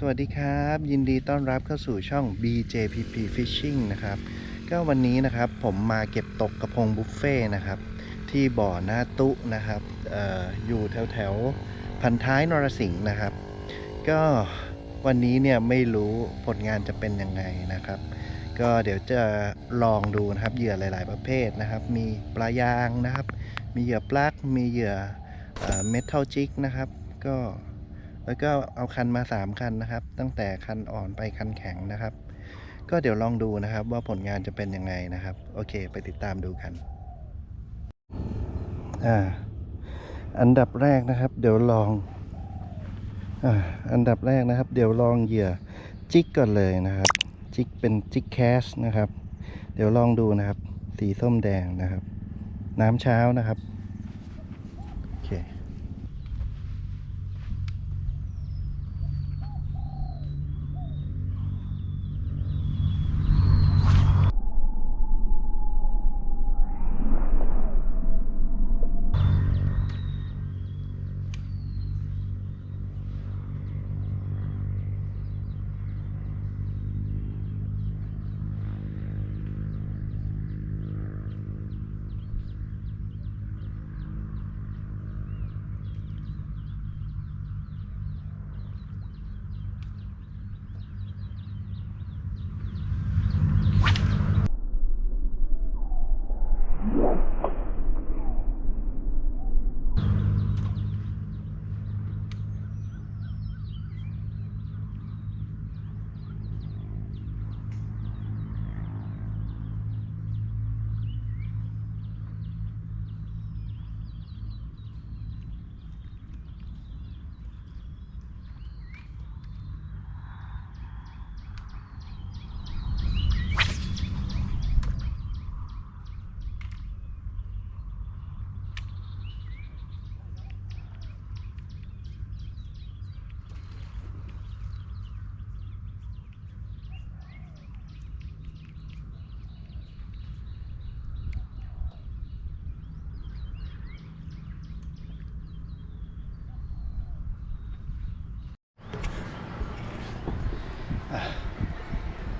สวัสดีครับ ยินดีต้อนรับเข้าสู่ช่อง BJPP Fishing นะครับก็วันนี้นะครับผมมาเก็บตกกระพงบุฟเฟ่นะครับ ที่บ่อหน้าตุนะครับอออยู่แถวแถวพันท้ายนรสิงห์นะครับ ก็วันนี้เนี่ยไม่รู้ผลงานจะเป็นยังไงนะครับ ก็เดี๋ยวจะลองดูนะครับเหยื่อหลาย ๆ ประเภทนะครับ มีปลายางนะครับ มีเหยื่อปลักมีเหยื่อเมทัลจิกนะครับ ก็ แล้วก็เอาคันมา 3 คันนะครับ ตั้งแต่คันอ่อนไปคันแข็งนะครับ ก็เดี๋ยวลองดูนะครับว่าผลงานจะเป็นยังไงนะครับ โอเค ไปติดตามดูกันอ่าอันดับแรกนะครับ เดี๋ยวลองอ่าอันดับแรกนะครับ เดี๋ยวลองเหยื่อจิกก่อนเลยนะครับ จิกเป็นจิกแคสนะครับ เดี๋ยวลองดูนะครับ สีส้มแดงนะครับ น้ำเช้านะครับ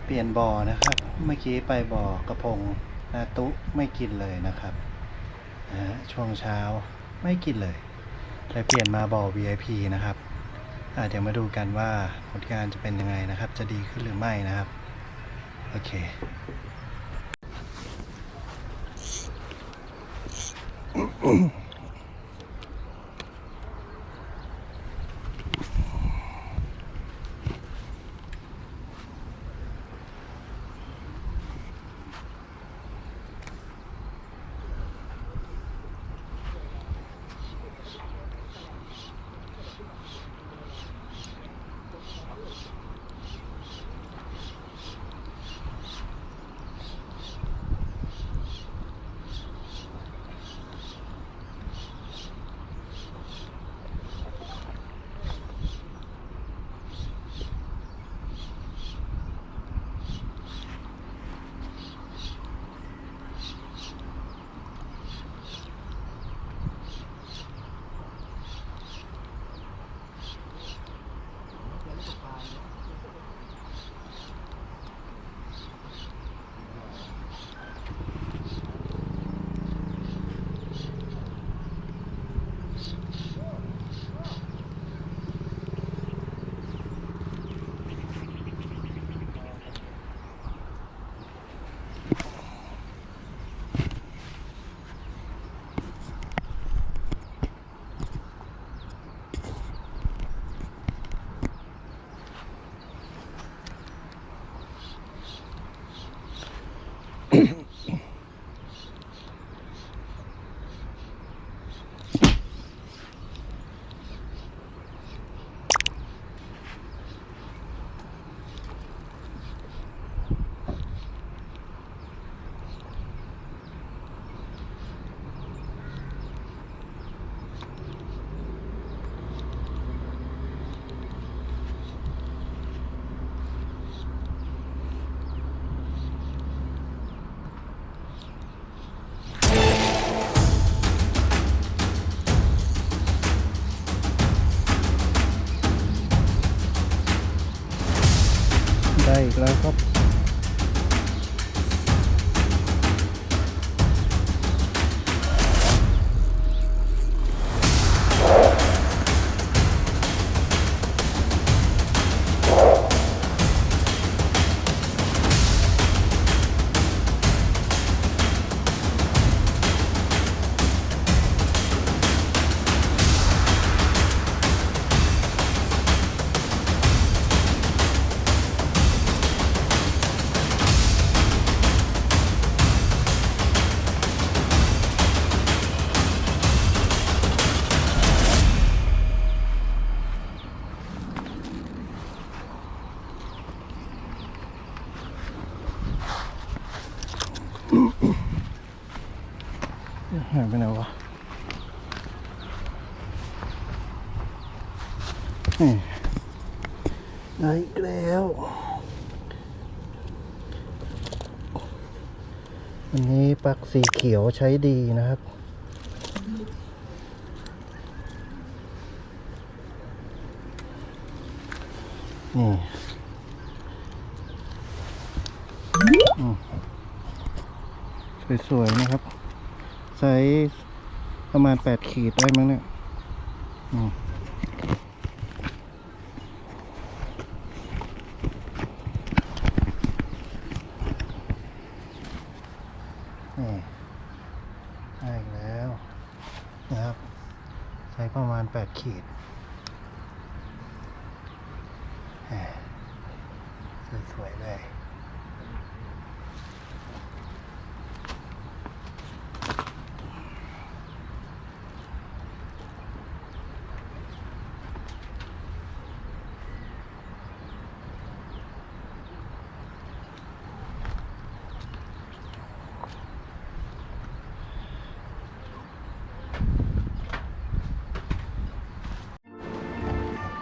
เปลี่ยนบ่อนะครับ เมื่อกี้ไปบ่อกระพงนาตุไม่กินเลยนะครับนะช่วงเช้าไม่กินเลยเลยเปลี่ยนมาบ่อ VIP นะครับอะเดี๋ยวมาดูกันว่าผลงานจะเป็นยังไงนะครับ จะดีขึ้นหรือไม่นะครับ โอเคอ ได้อีกแล้วครับ หายไปไหนวะนี่ได้อีกแล้วอันนี้ปลักสีเขียวใช้ดีนะครับนี่สวยๆนะครับ ไซส์ประมาณ 8 ขีดได้มั้งเนี่ยนี่ได้แล้วนะครับไซส์ประมาณ 8 ขีดสวยๆเลย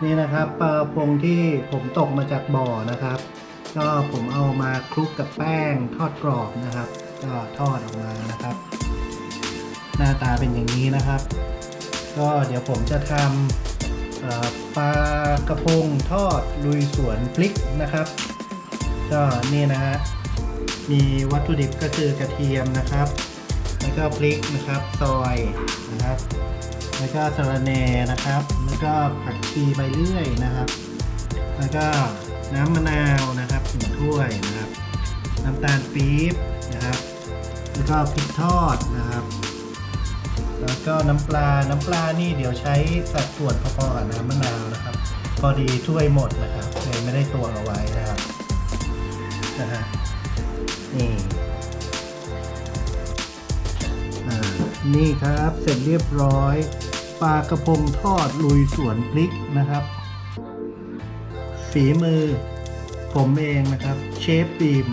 นี่นะครับปลากระพงที่ผมตกมาจากบ่อนะครับ ก็ผมเอามาคลุกกับแป้งทอดกรอบนะครับ ก็ทอดออกมานะครับ หน้าตาเป็นอย่างนี้นะครับ ก็เดี๋ยวผมจะทำปลากระพงทอดลุยสวนพริกนะครับ ก็นี่นะฮะมีวัตถุดิบก็คือกระเทียมนะครับ แล้วก็พริกนะครับซอยนะครับ แล้วก็สะระแหน่นะครับ แล้วก็ผักชีใบเลื่อยนะครับ แล้วก็น้ำมะนาวนะครับหนึ่งถ้วยนะครับ น้ำตาลปี๊บนะครับ แล้วก็พริกทอดนะครับ แล้วก็น้ำปลา น้ำปลานี่เดี๋ยวใช้สัดส่วนพอๆกับน้ำมะนาวนะครับ พอดีถ้วยหมดนะครับเลยไม่ได้ตวงเอาไว้นะครับนะฮะนี่อ่านี่ครับเสร็จเรียบร้อย ปลากระพงทอดลุยสวนพริกนะครับ ฝีมือผมเองนะครับ เชฟบีม